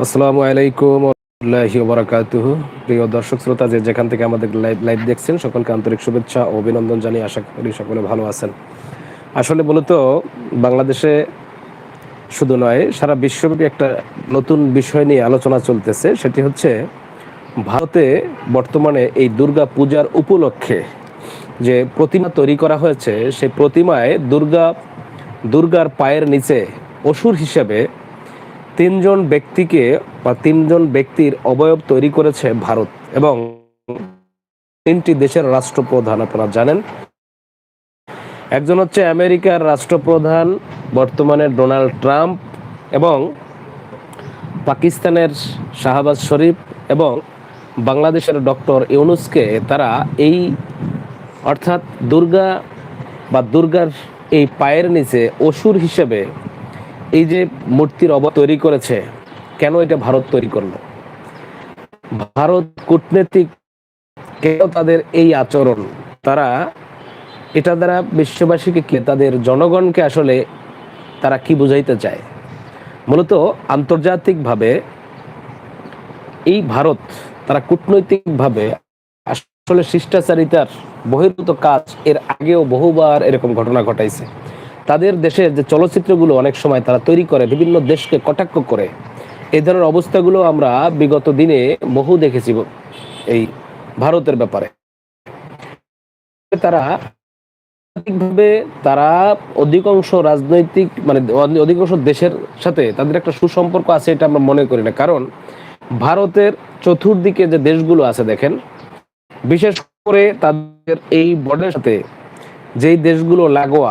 আসসালামু আলাইকুম রহমতুল্লাহি বারাকাতুহু। প্রিয় দর্শক শ্রোতা, যে যেখান থেকে আমাদের লাইভ লাইভ দেখছেন, সকলকে আন্তরিক শুভেচ্ছা ও অভিনন্দন জানিয়ে আশা করি সকলে ভালো আছেন। আসলে মূলত বাংলাদেশে শুধু নয়, সারা বিশ্বব্যাপী একটা নতুন বিষয় নিয়ে আলোচনা চলতেছে, সেটি হচ্ছে ভারতে বর্তমানে এই দুর্গা পূজার উপলক্ষে যে প্রতিমা তৈরি করা হয়েছে, সেই প্রতিমায় দুর্গা, দুর্গার পায়ের নিচে অসুর হিসেবে তিনজন ব্যক্তিকে বা তিনজন ব্যক্তির অবয়ব তৈরি করেছে ভারত এবং তিনটি দেশের রাষ্ট্রপ্রধান আপনারা জানেন। একজন হচ্ছে আমেরিকার রাষ্ট্রপ্রধান, বর্তমানে ডোনাল্ড ট্রাম্প এবং পাকিস্তানের শাহবাজ শরীফ এবং বাংলাদেশের ডক্টর ইউনুসকে তারা এই অর্থাৎ দুর্গা বা দুর্গার এই পায়ের নিচে অসুর হিসেবে এই যে মূর্তির অব তৈরি করেছে, কেন এটা ভারত তৈরি করল? ভারত কূটনৈতিক কেন তাদের এই আচরণ? তারা, এটা দ্বারা বিশ্ববাসীকে কি, তাদের জনগণকে আসলে তারা কি বুঝাইতে চায়? মূলত আন্তর্জাতিকভাবে এই ভারত তারা কূটনৈতিকভাবে আসলে শিষ্টাচারিতার বহির্ভূত কাজ এর আগেও বহুবার এরকম ঘটনা ঘটাইছে। তাদের দেশের যে চলচ্চিত্রগুলো অনেক সময় তারা তৈরি করে, বিভিন্ন দেশকে কটাক্ষ করে এই ধরনের অবস্থাগুলো আমরা বিগত দিনে বহু দেখেছি এই ভারতের ব্যাপারে। তারা রাজনৈতিকভাবে তারা অধিকাংশ রাজনৈতিক মানে অধিকাংশ দেশের সাথে তাদের একটা সুসম্পর্ক আছে এটা আমরা মনে করি না। কারণ ভারতের চতুর্দিকে যে দেশগুলো আছে দেখেন, বিশেষ করে তাদের এই বর্ডের সাথে যেই দেশগুলো লাগোয়া